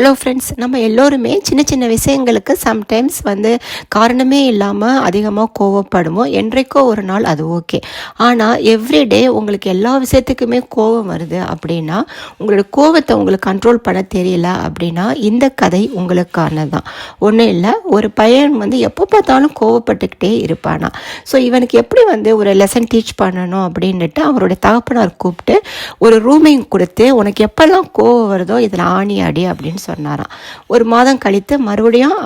Hello friends நம்ம எல்லோருமே சின்ன சின்ன விஷயங்களுக்கு சம்டைம்ஸ் வந்து காரணமே இல்லாமல் அதிகமாக கோவப்படுவோம். என்றைக்கோ ஒரு நாள் அது ஓகே ஆனால் எவ்ரிடே உங்களுக்கு எல்லா விஷயத்துக்குமே கோவம் வருது அப்படின்னா உங்களோட கோவத்தை உங்களுக்கு கண்ட்ரோல் பண்ண தெரியல அப்படின்னா இந்த கதை உங்களுக்கானது தான் ஒன்றும் இல்லை ஒரு பையன் வந்து எப்போ பார்த்தாலும் கோவப்பட்டுக்கிட்டே இருப்பானா. ஸோ இவனுக்கு எப்படி வந்து ஒரு லெசன் டீச் பண்ணணும் அப்படின்ட்டு அவருடைய தகப்பனார் கூப்பிட்டு ஒரு ரூமிங் கொடுத்து உனக்கு எப்போல்லாம் கோவம் வருதோ இதில் ஆணி அடி அப்படின்னு சொன்னாராம். ஒரு மாதம் கழித்து மறுபடியும்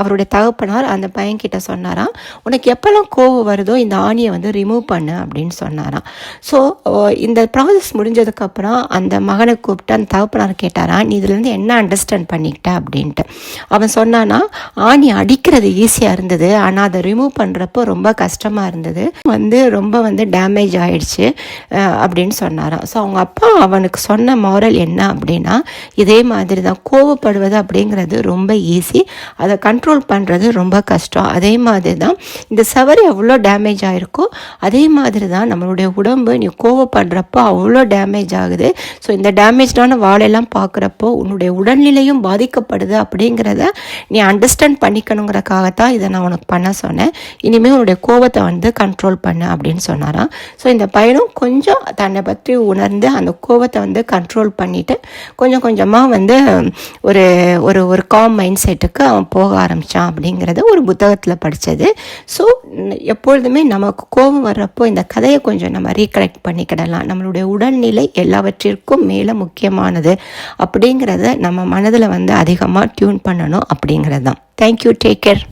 அவருடைய தகப்பனார் அந்த பையன்கிட்ட சொன்னாராம் உனக்கு எப்போல்லாம் கோவம் வருதோ இந்த ஆணியை வந்து ரிமூவ் பண்ணு அப்படின்னு சொன்னாராம். ஸோ இந்த ப்ராசஸ் முடிஞ்சதுக்கப்புறம் அந்த மகனை கூப்பிட்டு அந்த தகப்பனார் கேட்டாராம் நீ இதுலேருந்து என்ன அண்டர்ஸ்டாண்ட் பண்ணிக்கிட்ட அப்படின்ட்டு. அவன் சொன்னானா ஆணி அடிக்கிறது ஈஸியாக இருந்தது ஆனால் அதை ரிமூவ் பண்ணுறப்போ ரொம்ப கஷ்டமாக இருந்தது வந்து ரொம்ப வந்து டேமேஜ் ஆயிடுச்சு அப்படின்னு சொன்னாராம். ஸோ அவங்க அப்பா அவனுக்கு சொன்ன மாரல் என்ன அப்படின்னா இதே மாதிரி தான் கோவப்படுவது அப்படிங்கிறது ரொம்ப ஈஸி அதை கண்ட்ரோல் பண்ணுறது ரொம்ப கஷ்டம். அதே மாதிரி தான் இந்த சவறு எவ்வளோ டேமேஜ் ஆகிருக்கோ அதே மாதிரி தான் நம்மளுடைய உடம்பு நீ கோவப்படுறப்போ அவ்வளோ டேமேஜ் ஆகுது. ஸோ இந்த டேமேஜ்டான வாழெல்லாம் பார்க்குறப்போ உன்னுடைய உடல்நிலையும் பாதிக்கப்படுது அப்படிங்கிறத நீ அண்டர்ஸ்டாண்ட் பண்ணிக்கணுங்கிறக்காகத்தான் இதை நான் உனக்கு பண்ண சொன்னேன். இனிமேல் உன்னுடைய கோவத்தை வந்து கண்ட்ரோல் பண்ணு அப்படின்னு சொன்னாராம். ஸோ இந்த பையனும் கொஞ்சம் தன்னை பற்றி உணர்ந்து அந்த கோவத்தை வந்து கண்ட்ரோல் பண்ணிவிட்டு கொஞ்சம் கொஞ்சமாக வந்து ஒரு ஒரு ஒரு காம் மைண்ட் செட்டுக்கு அவன் போக ஆரம்பித்தான் அப்படிங்கிறத ஒரு புத்தகத்தில் படித்தது ஸோ எப்பொழுதுமே நமக்கு கோபம் வர்றப்போ இந்த கதையை கொஞ்சம் நம்ம ரீகலெக்ட் பண்ணிக்கிடலாம். நம்மளுடைய உடல்நிலை எல்லாவற்றிற்கும் மேலே முக்கியமானது அப்படிங்கிறத நம்ம மனதில் வந்து அதிகமாக டியூன் பண்ணணும் அப்படிங்கிறது தான் தேங்க்யூ டேக் கேர்